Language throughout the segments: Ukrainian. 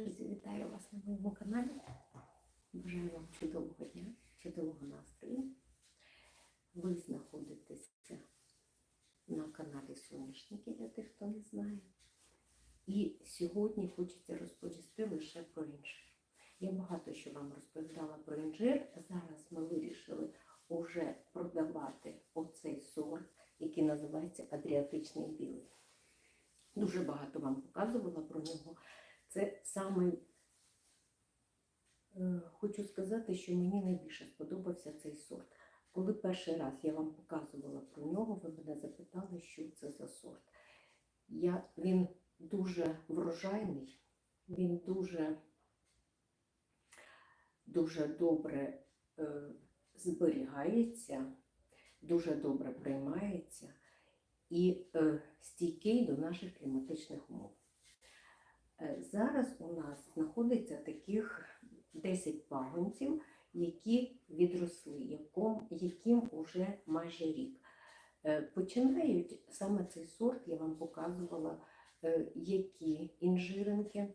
Друзі, вітаю вас на моєму каналі. Бажаю вам чудового дня, чудового настрою. Ви знаходитеся на каналі Соняшники для тих, хто не знає. І сьогодні хочеться розповісти лише про інжир. Я багато що вам розповідала про інжир. Зараз ми вирішили уже продавати оцей сорт, який називається Адріатичний білий. Дуже багато вам показувала про нього. Це саме е, хочу сказати, що мені найбільше сподобався цей сорт. Коли перший раз я вам показувала про нього, ви мене запитали, що це за сорт. Я, він дуже врожайний, він дуже, дуже добре е, зберігається, дуже добре приймається і е, стійкий до наших кліматичних умов. Е, Зараз у нас знаходиться таких 10 пагонців, які відросли, яким уже майже рік. Е, Починають саме цей сорт, я вам показувала, е, які інжиринки.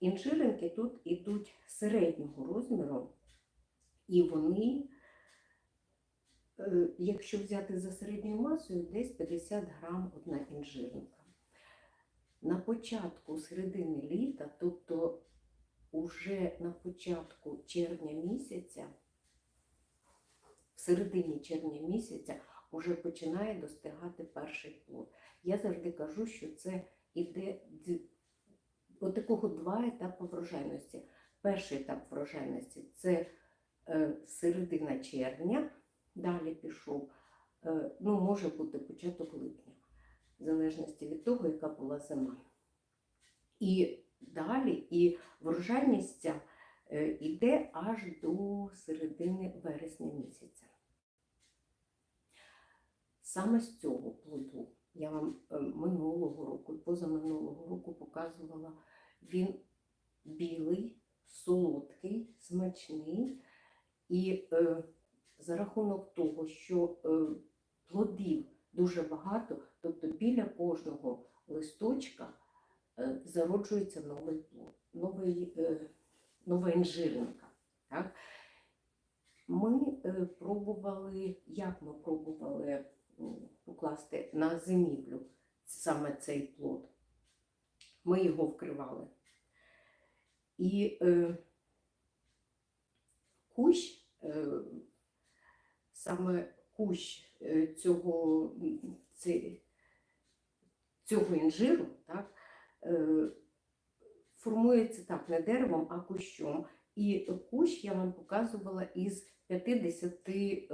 Інжиринки тут ідуть середнього розміру, і вони, якщо взяти за середньою масою, десь 50 грам одна інжиринка. На початку середини літа, тобто уже на початку червня місяця, в середині червня місяця вже починає достигати перший плод. Я завжди кажу, що це іде д- от такого два етапи врожайності. Перший етап врожайності це е, середина червня, далі пішов, е, ну, може бути початок липня в залежності від того, яка була зима. І далі і врожайність е, йде аж до середини вересня місяця. Саме з цього плоду я вам е, минулого року позаминулого року показувала, він білий, солодкий, смачний. І е, за рахунок того, що е, плодів дуже багато, тобто біля кожного листочка е, зароджується новий новий, е, нова інжиринка. Так? Ми е, пробували, як ми пробували покласти на зимівлю саме цей плод. Ми його вкривали. І е, кущ, е, саме кущ е, цього, цього інжиру, так, е, формується так не деревом, а кущом. І кущ я вам показувала із 50 е,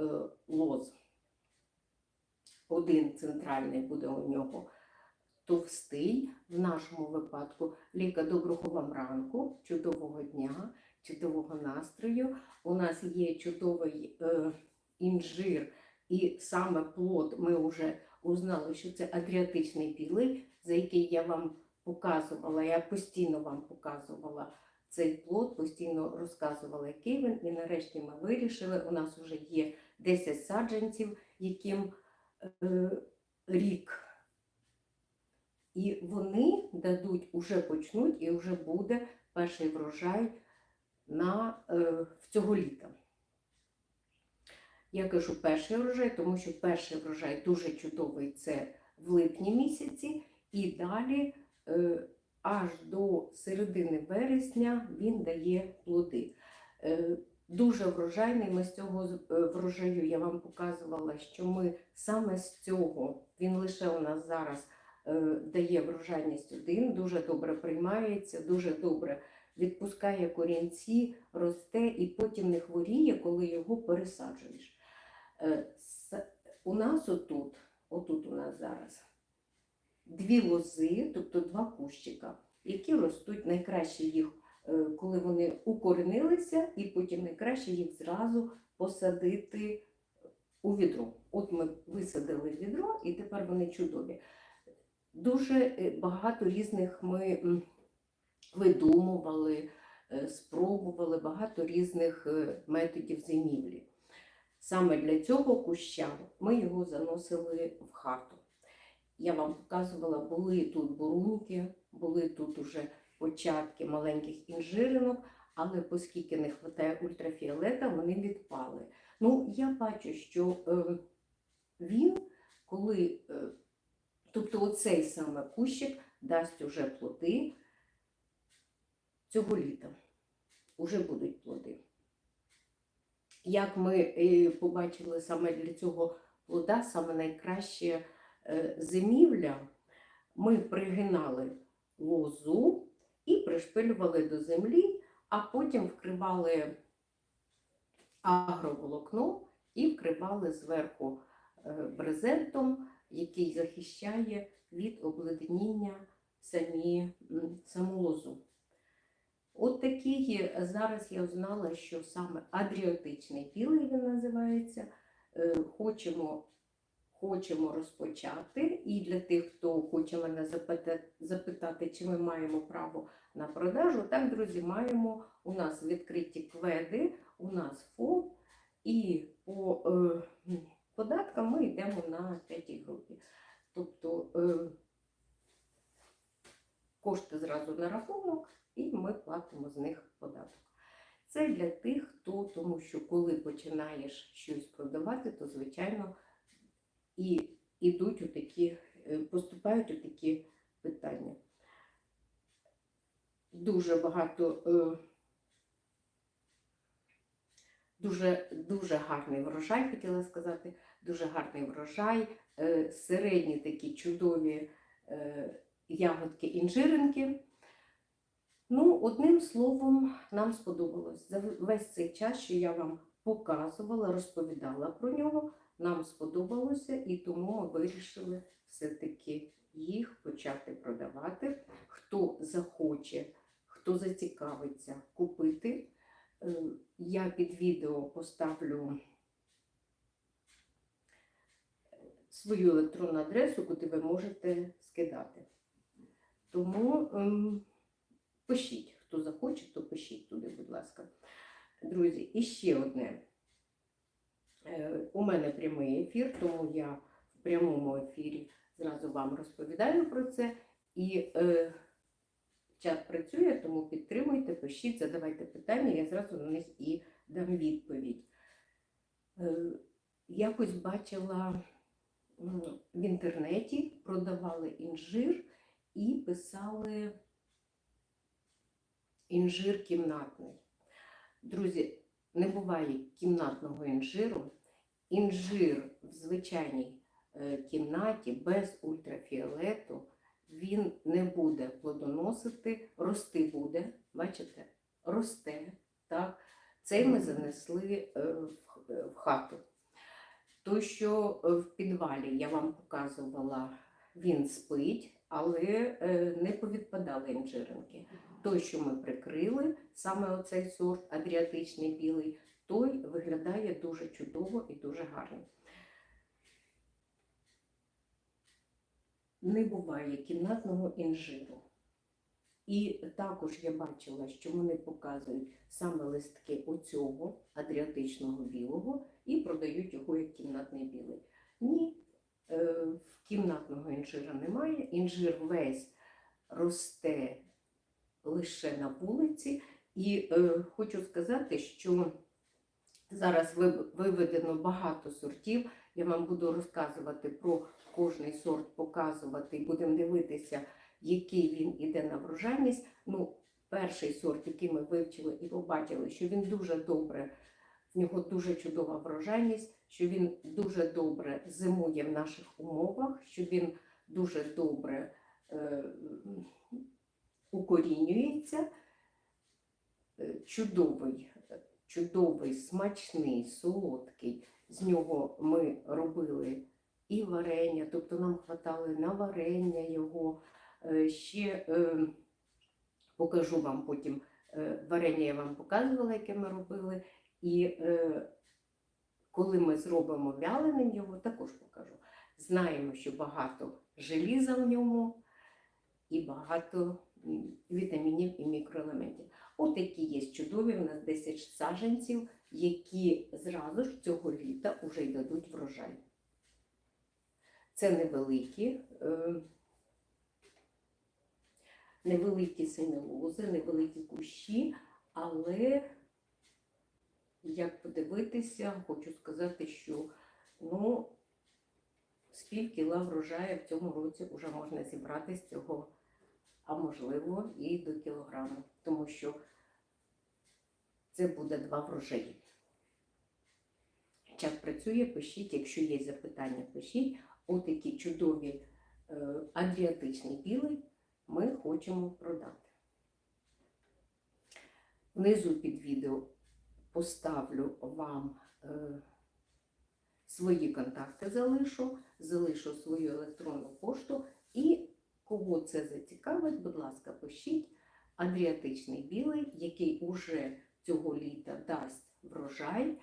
лоз. Один центральний буде у нього товстий. В нашому випадку Ліка, доброго вам ранку, чудового дня, чудового настрою. У нас є чудовий е, інжир, і саме плод ми вже узнали, що це адріатичний білий, за який я вам показувала, я постійно вам показувала цей плод, постійно розказувала, який він. І нарешті ми вирішили, у нас вже є 10 саджанців, яким е, рік. І вони дадуть, уже почнуть, і вже буде перший врожай на, е, в цього літа. Я кажу перший врожай, тому що перший врожай дуже чудовий це в липні місяці, і далі е, аж до середини вересня він дає плоди. Е, Дуже врожайний. Ми з цього е, врожаю я вам показувала, що ми саме з цього, він лише у нас зараз е, дає врожайність один, дуже добре приймається, дуже добре відпускає корінці, росте і потім не хворіє, коли його пересаджуєш. Е, У нас отут, отут у нас зараз дві лози, тобто два кущика, які ростуть найкраще їх, е, коли вони укоренилися, і потім найкраще їх зразу посадити у відро. От ми висадили відро, і тепер вони чудові. Дуже е, багато різних ми видумували, спробували багато різних методів зимівлі. Саме для цього куща ми його заносили в хату. Я вам показувала, були тут бурунки, були тут уже початки маленьких інжиринок, але оскільки не вистачає ультрафіолета, вони відпали. Ну, я бачу, що е, він, коли, е, тобто оцей саме кущик дасть уже плоди цього літа. Уже будуть плоди. Як ми е, побачили саме для цього плода, саме найкраще е, зимівля, ми пригинали лозу і пришпилювали до землі, а потім вкривали агроволокно і вкривали зверху е, брезентом, який захищає від обледеніння самі, саму лозу. Такий зараз я узнала, що саме адріотичний білий він називається. Е, Хочемо, хочемо розпочати. І для тих, хто хоче мене запитати, запитати, чи ми маємо право на продажу, так, друзі, маємо у нас відкриті кведи, у нас ФОП, і по е, податкам ми йдемо на п'ятій групі. Тобто е, кошти зразу на рахунок, платимо з них податок. Це для тих, хто, тому що коли починаєш щось продавати, то звичайно і йдуть у такі, е, поступають у такі питання. Дуже багато, е, дуже, дуже гарний врожай, хотіла сказати, дуже гарний врожай, е, середні такі чудові ягодки інжиринки. Ну, одним словом, нам сподобалось. За весь цей час, що я вам показувала, розповідала про нього, нам сподобалося, і тому ми вирішили все-таки їх почати продавати. Хто захоче, хто зацікавиться купити, е, я під відео поставлю свою електронну адресу, куди ви можете скидати. Тому ем, пишіть, хто захоче, то пишіть туди, будь ласка. Друзі, і ще одне. Е, У мене прямий ефір, тому я в прямому ефірі зразу вам розповідаю про це. І е, чат працює, тому підтримуйте, пишіть, задавайте питання, я зразу на них і дам відповідь. Е, якось бачила в інтернеті, продавали інжир і писали інжир кімнатний. Друзі, не буває кімнатного інжиру. Інжир в звичайній е, кімнаті без ультрафіолету він не буде плодоносити, рости буде, бачите, росте. Так? Цей ми занесли е, в е, в хату. Той, що в підвалі я вам показувала, він спить, але е, не повідпадали інжиринки. Той, що ми прикрили, саме оцей сорт адріатичний білий, той виглядає дуже чудово і дуже гарно. Не буває кімнатного інжиру. І також я бачила, що вони показують саме листки оцього адріатичного білого і продають його як кімнатний білий. Ні, кімнатного інжира немає. Інжир весь росте лише на вулиці. І е, хочу сказати, що зараз виведено багато сортів. Я вам буду розказувати про кожний сорт, показувати будемо дивитися, який він іде на врожайність. Ну, перший сорт, який ми вивчили і побачили, що він дуже добре, в нього дуже чудова врожайність, що він дуже добре зимує в наших умовах, що він дуже добре е, укорінюється. Е, Чудовий, чудовий, смачний, солодкий. З нього ми робили і варення, тобто нам хватало на варення його. Е, Ще е, покажу вам потім е, варення, я вам показувала, яке ми робили. І е, коли ми зробимо вяленим його, також покажу. Знаємо, що багато желіза в ньому і багато вітамінів і мікроелементів. От такі є чудові, у нас 10 саджанців, які зразу ж цього літа вже й дадуть врожай. Це невеликі. е, невеликі синелози, невеликі кущі, але як подивитися, хочу сказати, що ну, пів врожаю в цьому році вже можна зібрати з цього, а можливо і до кілограму, тому що це буде два врожаї. Чат працює, пишіть, якщо є запитання, пишіть. От такі чудові е, адріатичні білий ми хочемо продати. Внизу під відео поставлю вам е, свої контакти, залишу, залишу свою електронну пошту і кого це зацікавить, будь ласка, пишіть адріатичний білий, який уже цього літа дасть врожай.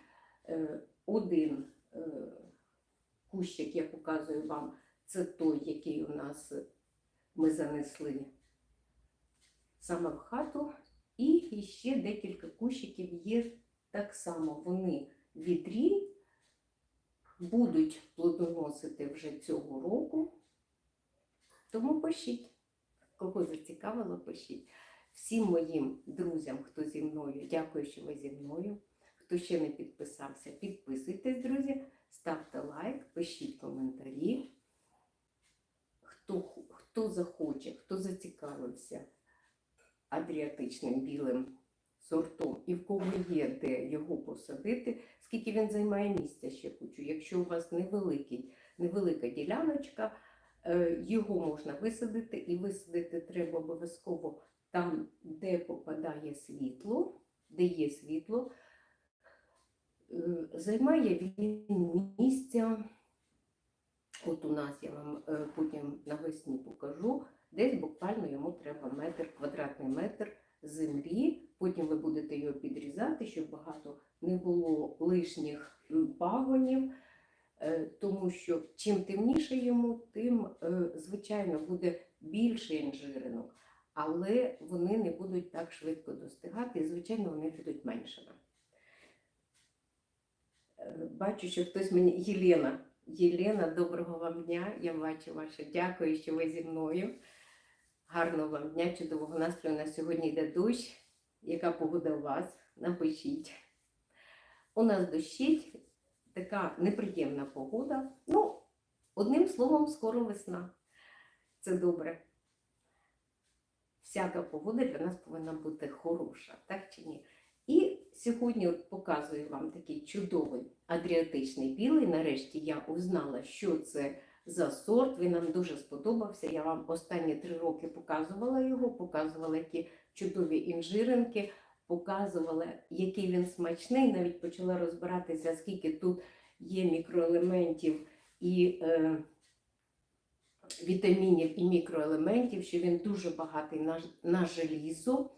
Е, Один е, кущик, я показую вам, це той, який у нас ми занесли саме в хату. І ще декілька кущиків є так само. Вони відрі будуть плодоносити вже цього року. Тому пишіть, кого зацікавило, пишіть. Всім моїм друзям, хто зі мною, дякую, що ви зі мною. Хто ще не підписався, підписуйтесь, друзі, ставте лайк, пишіть коментарі. Хто, хто захоче, хто зацікавився адріатичним білим сортом і в кого є де його посадити, скільки він займає місця ще кучу. Якщо у вас невеликий, невелика діляночка, е, його можна висадити, і висадити треба обов'язково там, де попадає світло, де є світло. Е, Займає він місця. От у нас я вам е, потім навесні покажу. Десь буквально йому треба метр, квадратний метр землі. Потім ви будете його підрізати, щоб багато не було лишніх пагонів. Е, Тому що чим темніше йому, тим, е, звичайно, буде більше інжиринок, але вони не будуть так швидко достигати, і, звичайно, вони будуть меншими. Е, Бачу, що хтось мені Єлена. Єлена, доброго вам дня. Я бачу ваше. Дякую, що ви зі мною. Гарного вам дня, чудового настрою. На сьогодні йде дощ. Яка погода у вас? Напишіть. У нас дощить, така неприємна погода. Ну, одним словом, скоро весна. Це добре. Всяка погода для нас повинна бути хороша, так чи ні? І сьогодні показую вам такий чудовий адріатичний білий. Нарешті я узнала, що це за сорт. Він нам дуже сподобався. Я вам останні три роки показувала його, показувала які чудові інжиринки, показувала, який він смачний. Навіть почала розбиратися, скільки тут є мікроелементів і е, вітамінів і мікроелементів, що він дуже багатий на, на желізо.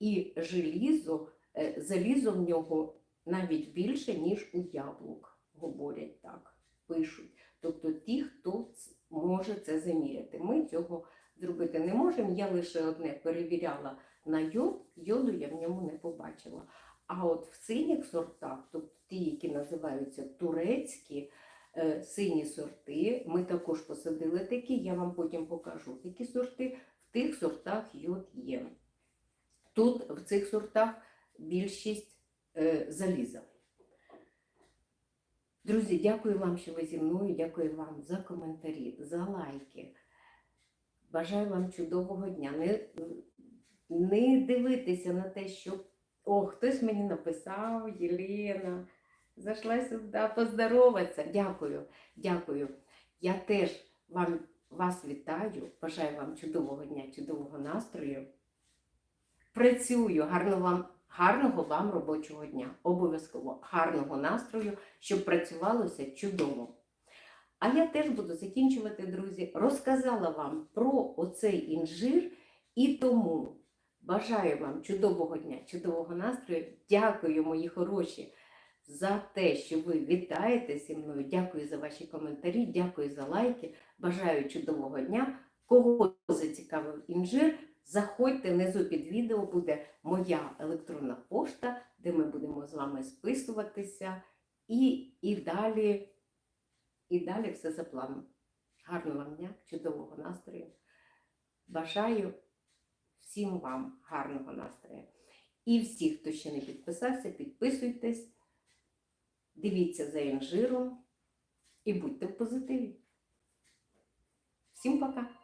І желізо, е, залізо в нього навіть більше, ніж у яблук, говорять так, пишуть. Тобто ті, хто може це заміряти. Ми цього зробити не можемо. Я лише одне перевіряла на йод, йоду я в ньому не побачила. А от в синіх сортах, тобто ті, які називаються турецькі, е, сині сорти, ми також посадили такі, я вам потім покажу такі сорти. В тих сортах йод є. Тут в цих сортах більшість е, заліза. Друзі, дякую вам, що ви зі мною. Дякую вам за коментарі, за лайки. Бажаю вам чудового дня. Не дивитися на те, що о, хтось мені написав, Єлена, зайшла сюди поздороватися. Дякую, дякую. Я теж вам, вас вітаю. Бажаю вам чудового дня, чудового настрою. Працюю, гарно вам, гарного вам робочого дня. Обов'язково гарного настрою, щоб працювалося чудово. А я теж буду закінчувати, друзі. Розказала вам про оцей інжир і тому бажаю вам чудового дня, чудового настрою. Дякую, мої хороші, за те, що ви вітаєте зі мною. Дякую за ваші коментарі, дякую за лайки. Бажаю чудового дня. Кого зацікавив інжир, заходьте внизу під відео, буде моя електронна пошта, де ми будемо з вами списуватися. І, і далі. І далі все за планом. Гарного вам дня, чудового настрою. Бажаю всім вам гарного настрою. І всі, хто ще не підписався, підписуйтесь, дивіться за інжиром і будьте в позитиві. Всім пока!